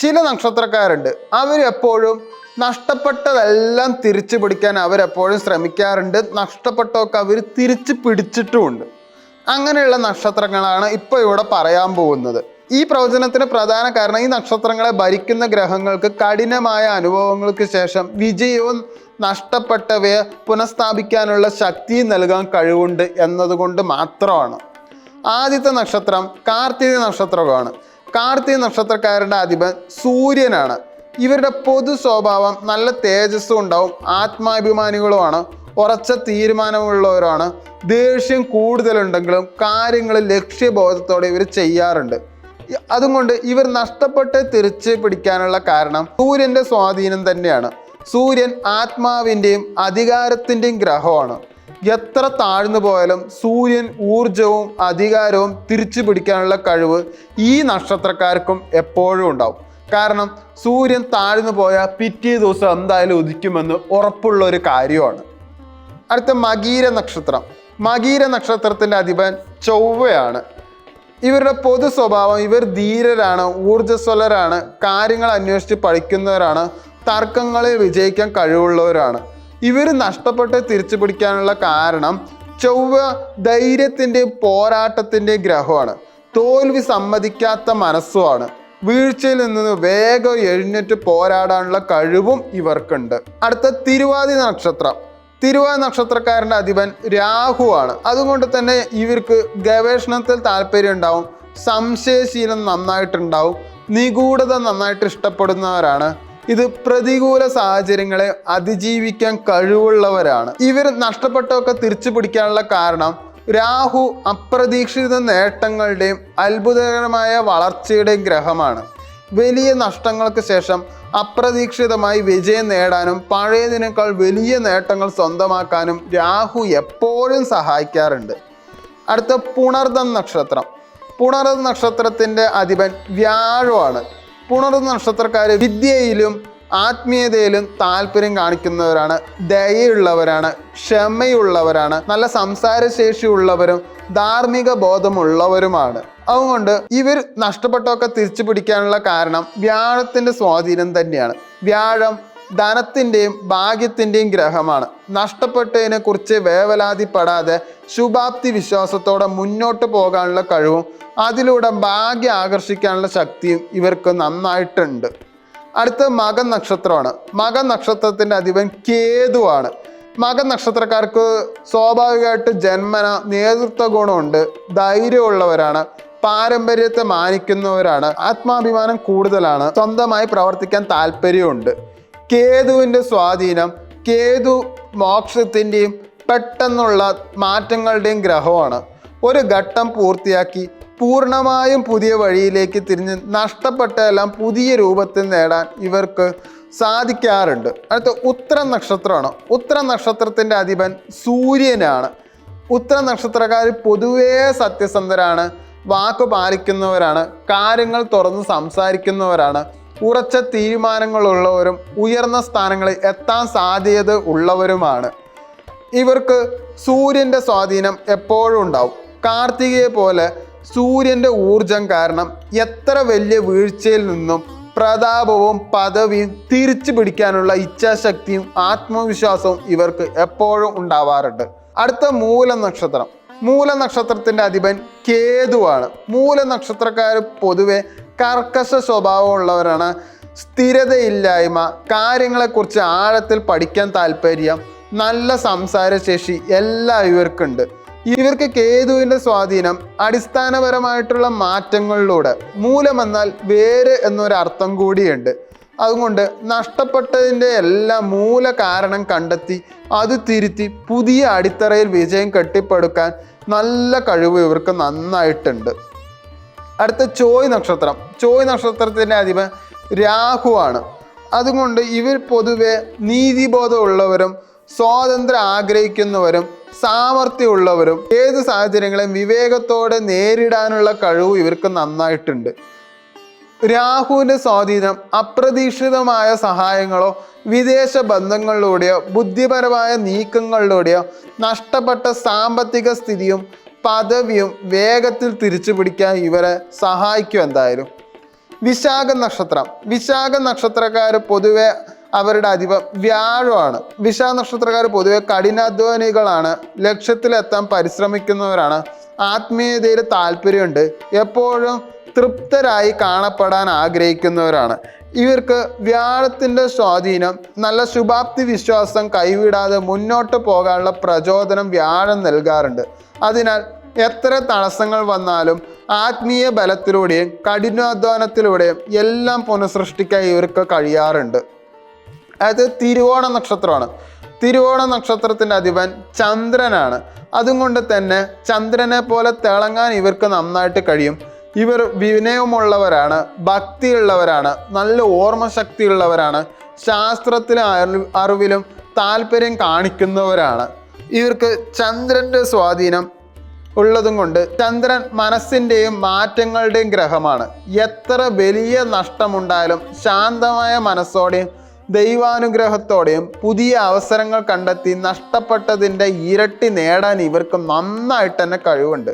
ചില നക്ഷത്രക്കാരുണ്ട്. അവരെപ്പോഴും നഷ്ടപ്പെട്ടതെല്ലാം തിരിച്ചു പിടിക്കാൻ അവരെപ്പോഴും ശ്രമിക്കാറുണ്ട്. നഷ്ടപ്പെട്ടൊക്കെ അവർ തിരിച്ചു പിടിച്ചിട്ടുമുണ്ട്. അങ്ങനെയുള്ള നക്ഷത്രങ്ങളാണ് ഇപ്പോൾ ഇവിടെ പറയാൻ പോകുന്നത്. ഈ പ്രവചനത്തിന് പ്രധാന കാരണം ഈ നക്ഷത്രങ്ങളെ ഭരിക്കുന്ന ഗ്രഹങ്ങൾക്ക് കഠിനമായ അനുഭവങ്ങൾക്ക് ശേഷം വിജയവും നഷ്ടപ്പെട്ടവയെ പുനഃസ്ഥാപിക്കാനുള്ള ശക്തി നൽകാൻ കഴിവുണ്ട് എന്നതുകൊണ്ട് മാത്രമാണ്. ആദ്യത്തെ നക്ഷത്രം കാർത്തിക നക്ഷത്രമാണ്. കാർത്തിക നക്ഷത്രക്കാരുടെ അധിപൻ സൂര്യനാണ്. ഇവരുടെ പൊതു സ്വഭാവം നല്ല തേജസ്സും ഉണ്ടാവും ആത്മാഭിമാനികളുമാണ് ഉറച്ച തീരുമാനമുള്ളവരാണ്. ദേഷ്യം കൂടുതലുണ്ടെങ്കിലും കാര്യങ്ങൾ ലക്ഷ്യബോധത്തോടെ ഇവർ ചെയ്യാറുണ്ട്. അതുകൊണ്ട് ഇവർ നഷ്ടപ്പെട്ട് തിരിച്ച് പിടിക്കാനുള്ള കാരണം സൂര്യന്റെ സ്വാധീനം തന്നെയാണ്. സൂര്യൻ ആത്മാവിന്റെയും അധികാരത്തിന്റെയും ഗ്രഹമാണ്. എത്ര താഴ്ന്നു പോയാലും സൂര്യൻ ഊർജവും അധികാരവും തിരിച്ചു പിടിക്കാനുള്ള കഴിവ് ഈ നക്ഷത്രക്കാർക്കും എപ്പോഴും ഉണ്ടാവും. കാരണം സൂര്യൻ താഴ്ന്നു പോയാൽ പിറ്റേ ദിവസം എന്തായാലും ഉദിക്കുമെന്ന് ഉറപ്പുള്ള ഒരു കാര്യമാണ്. അടുത്ത മകീര നക്ഷത്രം. മകീര നക്ഷത്രത്തിന്റെ അധിപൻ ചൊവ്വയാണ്. ഇവരുടെ പൊതു സ്വഭാവം ഇവർ ധീരരാണ് ഊർജസ്വലരാണ് കാര്യങ്ങൾ അന്വേഷിച്ച് പഠിക്കുന്നവരാണ് തർക്കങ്ങളിൽ വിജയിക്കാൻ കഴിവുള്ളവരാണ്. ഇവർ നഷ്ടപ്പെട്ട് തിരിച്ചു പിടിക്കാനുള്ള കാരണം ചൊവ്വ ധൈര്യത്തിന്റെയും പോരാട്ടത്തിന്റെയും ഗ്രഹമാണ്. തോൽവി സമ്മതിക്കാത്ത മനസ്സുമാണ്. വീഴ്ചയിൽ നിന്ന് വേഗം എഴുന്നേറ്റ് പോരാടാനുള്ള കഴിവും ഇവർക്കുണ്ട്. അടുത്ത തിരുവാതി നക്ഷത്രം. തിരുവാ നക്ഷത്രക്കാരന്റെ അധിപൻ രാഹുവാണ് അതുകൊണ്ട് തന്നെ ഇവർക്ക് ഗവേഷണത്തിൽ താല്പര്യം ഉണ്ടാവും. സംശയശീലം നന്നായിട്ടുണ്ടാവും. നിഗൂഢത നന്നായിട്ട് ഇഷ്ടപ്പെടുന്നവരാണ് ഇത് പ്രതികൂല സാഹചര്യങ്ങളെ അതിജീവിക്കാൻ കഴിവുള്ളവരാണ്. ഇവർ നഷ്ടപ്പെട്ടൊക്കെ തിരിച്ചു പിടിക്കാനുള്ള കാരണം രാഹു അപ്രതീക്ഷിത നേട്ടങ്ങളുടെയും അത്ഭുതകരമായ വളർച്ചയുടെയും ഗ്രഹമാണ്. വലിയ നഷ്ടങ്ങൾക്ക് ശേഷം അപ്രതീക്ഷിതമായി വിജയം നേടാനും പഴയതിനേക്കാൾ വലിയ നേട്ടങ്ങൾ സ്വന്തമാക്കാനും രാഹു എപ്പോഴും സഹായിക്കാറുണ്ട്. അടുത്ത പുണർദം നക്ഷത്രം. പുണർദം നക്ഷത്രത്തിന്റെ അധിപൻ വ്യാഴമാണ്. പുണർദം നക്ഷത്രക്കാർ വിദ്യയിലും ആത്മീയതയിലും താല്പര്യം കാണിക്കുന്നവരാണ് ദയയുള്ളവരാണ് ക്ഷമയുള്ളവരാണ് നല്ല സംസാരശേഷിയുള്ളവരും ധാർമ്മിക ബോധമുള്ളവരുമാണ്. അതുകൊണ്ട് ഇവർ നഷ്ടപ്പെട്ടൊക്കെ തിരിച്ചു പിടിക്കാനുള്ള കാരണം വ്യാഴത്തിന്റെ സ്വാധീനം തന്നെയാണ്. വ്യാഴം ധനത്തിന്റെയും ഭാഗ്യത്തിന്റെയും ഗ്രഹമാണ്. നഷ്ടപ്പെട്ടതിനെ കുറിച്ച് വേവലാതിപ്പെടാതെ ശുഭാപ്തി വിശ്വാസത്തോടെ മുന്നോട്ട് പോകാനുള്ള കഴിവും അതിലൂടെ ഭാഗ്യം ആകർഷിക്കാനുള്ള ശക്തിയും ഇവർക്ക് നന്നായിട്ടുണ്ട്. അടുത്ത മകൻ നക്ഷത്രമാണ്. മകൻ നക്ഷത്രത്തിന്റെ അധിപൻ കേതുവാണ്. മകൻ നക്ഷത്രക്കാർക്ക് സ്വാഭാവികമായിട്ട് ജന്മന നേതൃത്വ ഗുണമുണ്ട് ധൈര്യമുള്ളവരാണ് പാരമ്പര്യത്തെ മാനിക്കുന്നവരാണ് ആത്മാഭിമാനം കൂടുതലാണ് സ്വന്തമായി പ്രവർത്തിക്കാൻ താല്പര്യമുണ്ട്. കേതുവിന്റെ സ്വാധീനം കേതു മോക്ഷത്തിന്റെയും പെട്ടെന്നുള്ള മാറ്റങ്ങളുടെയും ഗ്രഹമാണ്. ഒരു ഘട്ടം പൂർത്തിയാക്കി പൂർണമായും പുതിയ വഴിയിലേക്ക് തിരിഞ്ഞ് നഷ്ടപ്പെട്ടതെല്ലാം പുതിയ രൂപത്തിൽ നേടാൻ ഇവർക്ക് സാധിക്കാറുണ്ട്. അടുത്ത ഉത്തര നക്ഷത്രമാണ് ഉത്തര നക്ഷത്രത്തിന്റെ അധിപൻ സൂര്യനാണ്. ഉത്തര നക്ഷത്രക്കാർ പൊതുവേ സത്യസന്ധരാണ് വാക്ക് പാലിക്കുന്നവരാണ് കാര്യങ്ങൾ തുറന്ന് സംസാരിക്കുന്നവരാണ്. ഉറച്ച തീരുമാനങ്ങളുള്ളവരും ഉയർന്ന സ്ഥാനങ്ങളിൽ എത്താൻ സാധ്യത ഉള്ളവരുമാണ്. ഇവർക്ക് സൂര്യന്റെ സ്വാധീനം എപ്പോഴും ഉണ്ടാവും. കാർത്തികയെ പോലെ സൂര്യന്റെ ഊർജം കാരണം എത്ര വലിയ വീഴ്ചയിൽ നിന്നും പ്രതാപവും പദവിയും തിരിച്ചു പിടിക്കാനുള്ള ഇച്ഛാശക്തിയും ആത്മവിശ്വാസവും ഇവർക്ക് എപ്പോഴും ഉണ്ടാവാറുണ്ട്. അടുത്ത മൂല നക്ഷത്രം അധിപൻ കേതുവാണ്. മൂല നക്ഷത്രക്കാർ പൊതുവെ കർക്കശ സ്വഭാവമുള്ളവരാണ്. സ്ഥിരതയില്ലായ്മ കാര്യങ്ങളെക്കുറിച്ച് ആഴത്തിൽ പഠിക്കാൻ താല്പര്യം നല്ല സംസാരശേഷി എല്ലാം ഇവർക്കുണ്ട്. ഇവർക്ക് കേതുവിന്റെ സ്വാധീനം അടിസ്ഥാനപരമായിട്ടുള്ള മാറ്റങ്ങളിലൂടെ മൂലമെന്നാൽ വേര് എന്നൊരർത്ഥം കൂടിയുണ്ട്. അതുകൊണ്ട് നഷ്ടപ്പെട്ടതിന്റെ എല്ലാ മൂല കാരണം കണ്ടെത്തി അത് തിരുത്തി പുതിയ അടിത്തറയിൽ വിജയം കെട്ടിപ്പടുക്കാൻ നല്ല കഴിവ് ഇവർക്ക് നന്നായിട്ടുണ്ട്. അടുത്ത ചോയ് നക്ഷത്രം. ചോയ് നക്ഷത്രത്തിന്റെ അധിപൻ രാഹുവാണ് അതുകൊണ്ട് ഇവർ പൊതുവെ നീതിബോധമുള്ളവരും സ്വാതന്ത്ര്യം ആഗ്രഹിക്കുന്നവരും സാമർഥ്യമുള്ളവരും ഏത് സാഹചര്യങ്ങളെയും വിവേകത്തോടെ നേരിടാനുള്ള കഴിവ് ഇവർക്ക് നന്നായിട്ടുണ്ട്. രാഹുവിന്റെ സ്വാധീനം അപ്രതീക്ഷിതമായ സഹായങ്ങളോ വിദേശ ബന്ധങ്ങളിലൂടെയോ ബുദ്ധിപരമായ നീക്കങ്ങളിലൂടെയോ നഷ്ടപ്പെട്ട സാമ്പത്തിക സ്ഥിതിയും പദവിയും വേഗത്തിൽ തിരിച്ചു പിടിക്കാൻ ഇവരെ സഹായിക്കും എന്തായാലും. വിശാഖ നക്ഷത്രം. വിശാഖ നക്ഷത്രക്കാർ പൊതുവെ അവരുടെ അധിപം വ്യാഴമാണ്. വിശാഖ നക്ഷത്രക്കാർ പൊതുവെ കഠിനാധ്വാനികളാണ്. ലക്ഷ്യത്തിലെത്താൻ പരിശ്രമിക്കുന്നവരാണ്. ആത്മീയതയിൽ താല്പര്യമുണ്ട്. എപ്പോഴും തൃപ്തരായി കാണപ്പെടാൻ ആഗ്രഹിക്കുന്നവരാണ്. ഇവർക്ക് വ്യാഴത്തിന്റെ സ്വാധീനം നല്ല ശുഭാപ്തി വിശ്വാസം കൈവിടാതെ മുന്നോട്ട് പോകാനുള്ള പ്രചോദനം വ്യാഴം നൽകാറുണ്ട്. അതിനാൽ എത്ര തടസ്സങ്ങൾ വന്നാലും ആത്മീയ ബലത്തിലൂടെയും കഠിനാധ്വാനത്തിലൂടെയും എല്ലാം പുനഃസൃഷ്ടിക്കാൻ ഇവർക്ക് കഴിയാറുണ്ട്. അത് തിരുവോണ നക്ഷത്രമാണ്. തിരുവോണ നക്ഷത്രത്തിന്റെ അധിപൻ ചന്ദ്രനാണ്. അതുകൊണ്ട് തന്നെ ചന്ദ്രനെ പോലെ തിളങ്ങാൻ ഇവർക്ക് നന്നായിട്ട് കഴിയും. ഇവർ വിനയമുള്ളവരാണ് ഭക്തിയുള്ളവരാണ് നല്ല ഓർമ്മശക്തിയുള്ളവരാണ് ശാസ്ത്രത്തിലെ അറിവിലും താല്പര്യം കാണിക്കുന്നവരാണ്. ഇവർക്ക് ചന്ദ്രന്റെ സ്വാധീനം ഉള്ളതും കൊണ്ട് ചന്ദ്രൻ മനസ്സിന്റെയും മാറ്റങ്ങളുടെയും ഗ്രഹമാണ്. എത്ര വലിയ നഷ്ടമുണ്ടായാലും ശാന്തമായ മനസ്സോടെയും ദൈവാനുഗ്രഹത്തോടെയും പുതിയ അവസരങ്ങൾ കണ്ടെത്തി നഷ്ടപ്പെട്ടതിന്റെ ഇരട്ടി നേടാൻ ഇവർക്ക് നന്നായിട്ട് തന്നെ കഴിവുണ്ട്.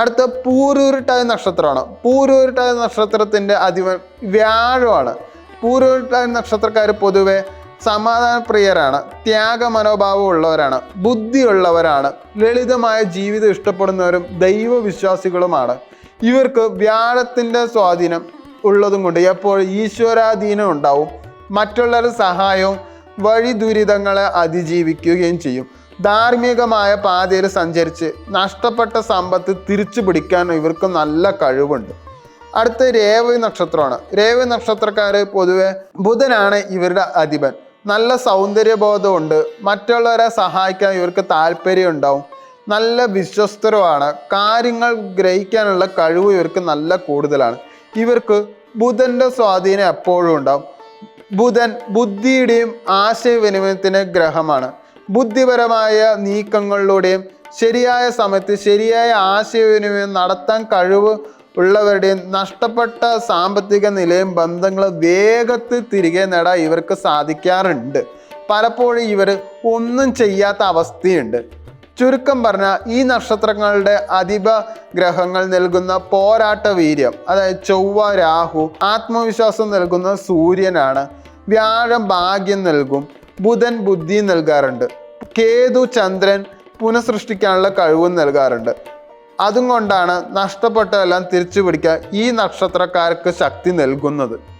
അടുത്ത പൂരൂരുട്ടായ നക്ഷത്രമാണ്. പൂരൂരുട്ടായ നക്ഷത്രത്തിന്റെ അധിപൻ വ്യാഴമാണ്. പൂരൂരുട്ടായ നക്ഷത്രക്കാർ പൊതുവെ സമാധാനപ്രിയരാണ് ത്യാഗ മനോഭാവം ഉള്ളവരാണ്. ബുദ്ധിയുള്ളവരാണ് ലളിതമായ ജീവിതം ഇഷ്ടപ്പെടുന്നവരും ദൈവവിശ്വാസികളുമാണ് ഇവർക്ക് വ്യാഴത്തിന്റെ സ്വാധീനം ഉള്ളതും കൊണ്ട് എപ്പോഴും ഈശ്വരാധീനം ഉണ്ടാവും. മറ്റുള്ളവരുടെ സഹായവും വഴി ദുരിതങ്ങളെ അതിജീവിക്കുകയും ചെയ്യും. ധാർമ്മികമായ പാതയിൽ സഞ്ചരിച്ച് നഷ്ടപ്പെട്ട സമ്പത്ത് തിരിച്ചു പിടിക്കാൻ ഇവർക്ക് നല്ല കഴിവുണ്ട്. അടുത്ത രേവതി നക്ഷത്രമാണ്. രേവതി നക്ഷത്രക്കാർ പൊതുവെ ബുധനാണ് ഇവരുടെ അധിപൻ. നല്ല സൗന്ദര്യബോധമുണ്ട്. മറ്റുള്ളവരെ സഹായിക്കാൻ ഇവർക്ക് താല്പര്യം ഉണ്ടാവും നല്ല വിശ്വസ്തരുമാണ്. കാര്യങ്ങൾ ഗ്രഹിക്കാനുള്ള കഴിവ് ഇവർക്ക് നല്ല കൂടുതലാണ്. ഇവർക്ക് ബുധന്റെ സ്വാധീനം എപ്പോഴും ഉണ്ടാവും. ബുധൻ ബുദ്ധിയുടെയും ആശയവിനിമയത്തിന്റെ ഗ്രഹമാണ്. ബുദ്ധിപരമായ നീക്കങ്ങളിലൂടെയും ശരിയായ സമയത്ത് ശരിയായ ആശയവിനിമയം നടത്താൻ കഴിവ് ഉള്ളവരുടെയും നഷ്ടപ്പെട്ട സാമ്പത്തിക നിലയും ബന്ധങ്ങളും വേഗത്തിൽ തിരികെ നേടാൻ ഇവർക്ക് സാധിക്കാറുണ്ട്. പലപ്പോഴും ഇവർ ഒന്നും ചെയ്യാത്ത അവസ്ഥയുണ്ട്. ചുരുക്കം പറഞ്ഞാൽ ഈ നക്ഷത്രങ്ങളുടെ അധിപ ഗ്രഹങ്ങൾ നൽകുന്ന പോരാട്ട വീര്യം അതായത് ചൊവ്വ രാഹു ആത്മവിശ്വാസം നൽകുന്ന സൂര്യനാണ്. വ്യാഴം ഭാഗ്യം നൽകും. ബുധൻ ബുദ്ധി നൽകാറുണ്ട്. കേതു ചന്ദ്രൻ പുനഃസൃഷ്ടിക്കാനുള്ള കഴിവും നൽകാറുണ്ട്. അതും കൊണ്ടാണ് നഷ്ടപ്പെട്ടതെല്ലാം തിരിച്ചു പിടിക്കാൻ ഈ നക്ഷത്രക്കാർക്ക് ശക്തി നൽകുന്നത്.